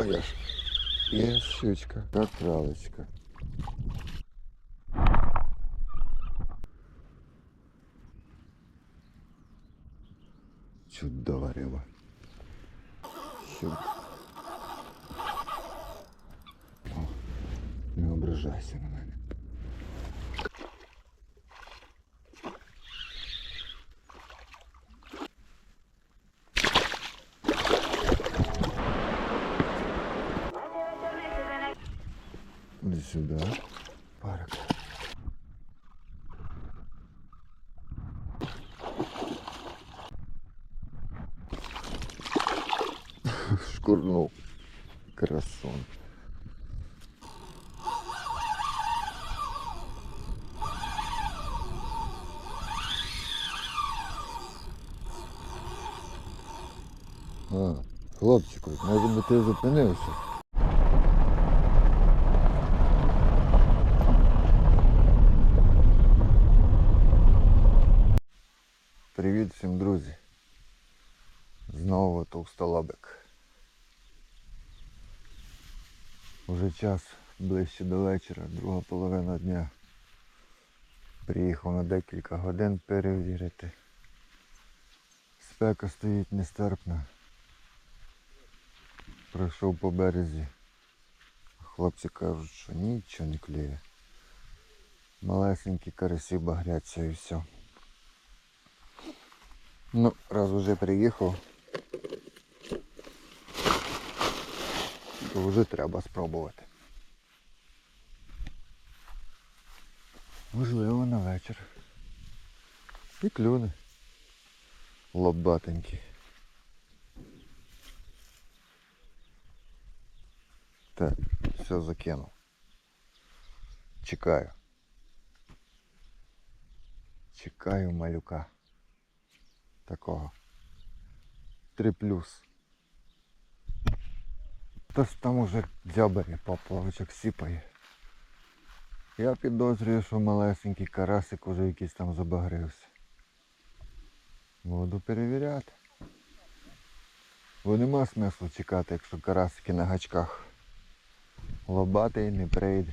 А я ж. Є щучка, як кралечка. Чудова риба. Чуд... О, не ображайся на мене. Сюда. Парк. Шкурнул. Красон. А, хлопчику, може би ти зупинився? Привіт всім, друзі. Знову товстолобик. Уже час ближче до вечора, друга половина дня. Приїхав на декілька годин перевірити. Спека стоїть нестерпна. Пройшов по березі. Хлопці кажуть, що нічого не клює. Малесенькі карасі багряться і все. Ну, раз уже приїхав, то вже треба спробувати. Можливо, на вечір. І клюне. Лобатенький. Так, все закинув. Чекаю. Чекаю малюка такого. Три плюс. Хтось там уже дзьобарі поплавочок сіпає. Я підозрюю, що малесенький карасик уже якийсь там забагрився. Буду перевіряти. Бо нема смислу чекати, якщо карасики на гачках. Лобатий не прийде.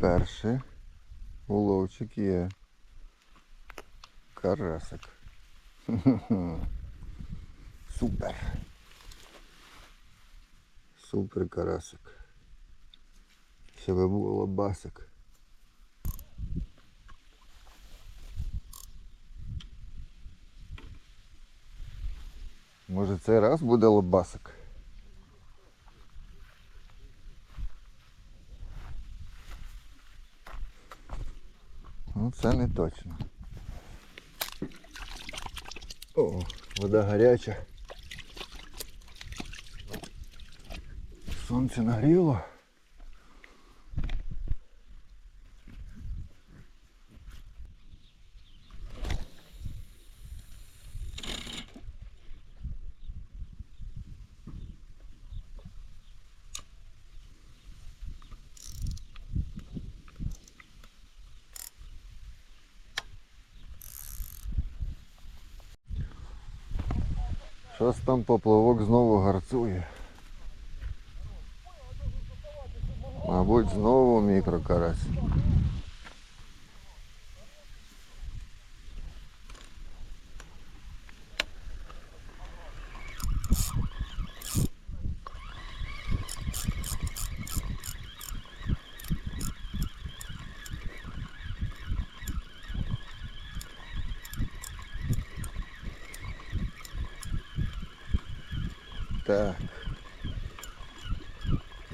Перший уловчик є. Карасик. Супер. Супер карасик. Ще би був лобасик. Може цей раз буде лобасик? Ну це не точно. О, вода гаряча. Сонце нагріло. Щось там поплавок знову гарцує. Мабуть, знову мікрокарась. Так.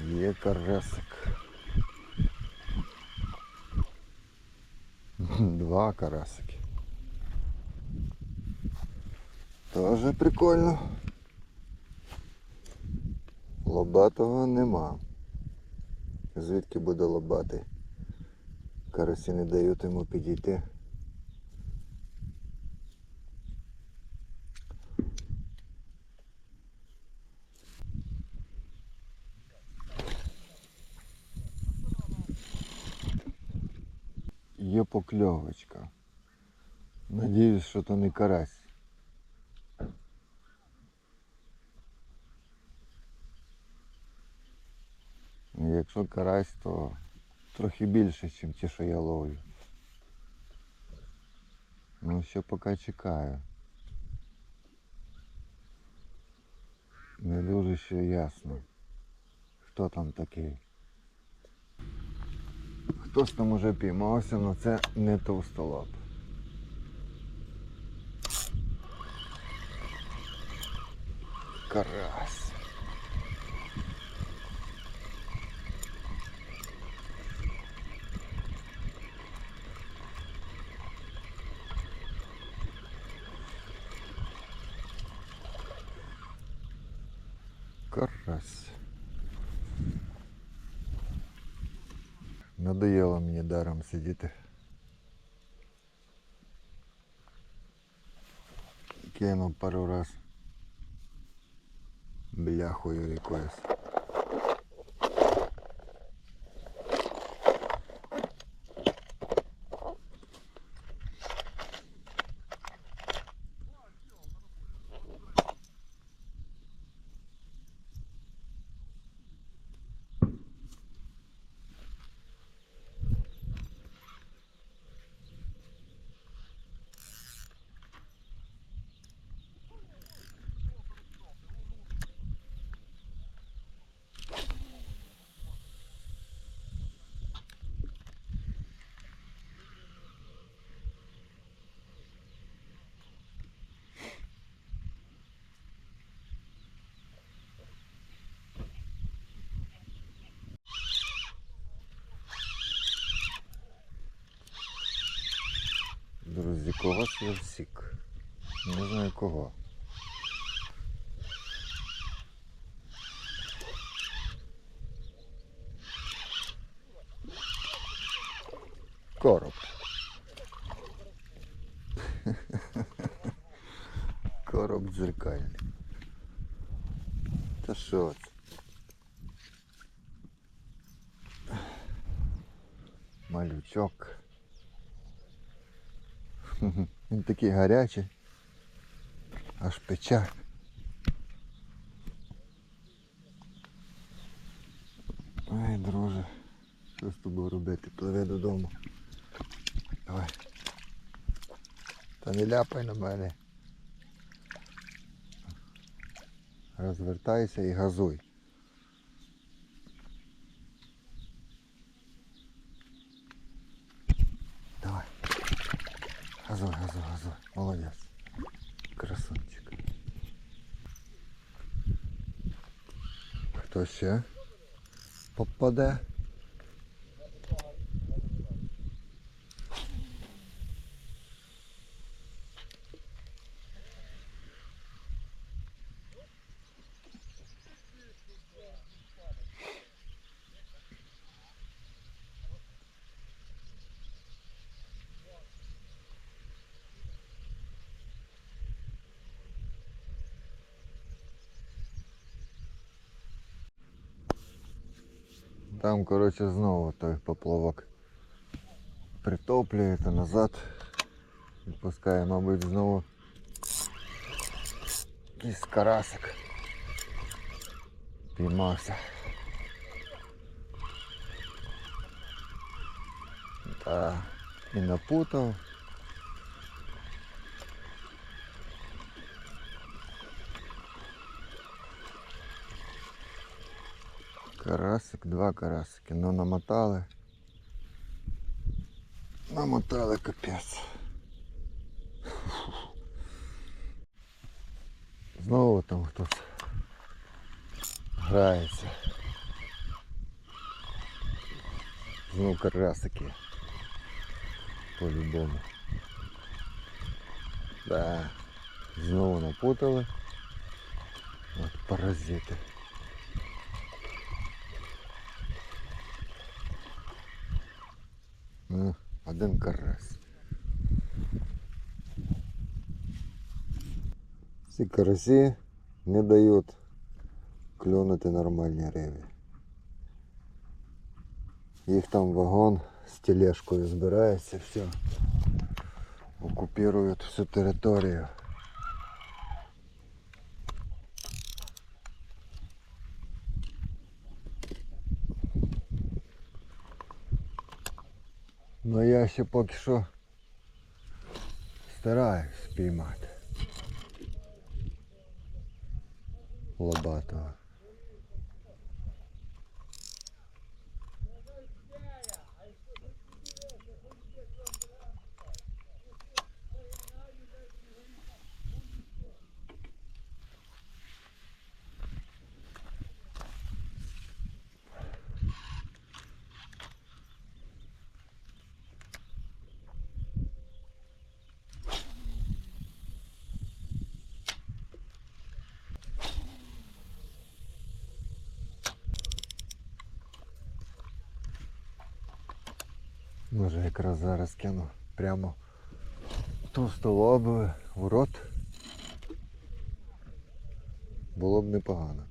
Є карасик. Два карасики. Тоже прикольно. Лобатого нема. Звідки буде лобатий? Карасі не дають йому підійти. Є покльовочка. Надіюсь, що то не карась. Якщо карась, то трохи більше, ніж ті, що я ловлю. Ну, ще поки чекаю. Не дуже ще ясно, хто там такий. Хтось там уже піймався, але це не товстолоб. Карась. Карась. Надоело мені даром сидіти. Кинув пару раз бляхою якоюсь. Когось я всік. Не знаю кого. Короб. Короб дзеркальний. Та що це? Малючок. Він такий гарячий. Аж пече. Ай, друже, що з тобою робити? Пливи додому. Давай. Та не ляпай на мене. Розвертайся і газуй. Давай. Газуй, газуй. Молодець. Красунчик. Хто ще? Попаде? Там, коротше, знову той поплавок притоплює та назад. Відпускає, мабуть, знову якийсь карасик. Піймався. Та і напутав. Карасик, два карасики. Ну намотали. Намотали капець. Знову там хтось грається. Знову карасики. По-любому. Да. Знову напутали. От паразити. Ну, один карась. Ці карасі не дають клюнути нормальні риби. Їх там вагон з тележкою збирається, все. Окупірують всю територію. Ну я ще поки що стараюсь спіймати. Лобатого. Може якраз зараз кину прямо товстолобове в рот. Було б непогано.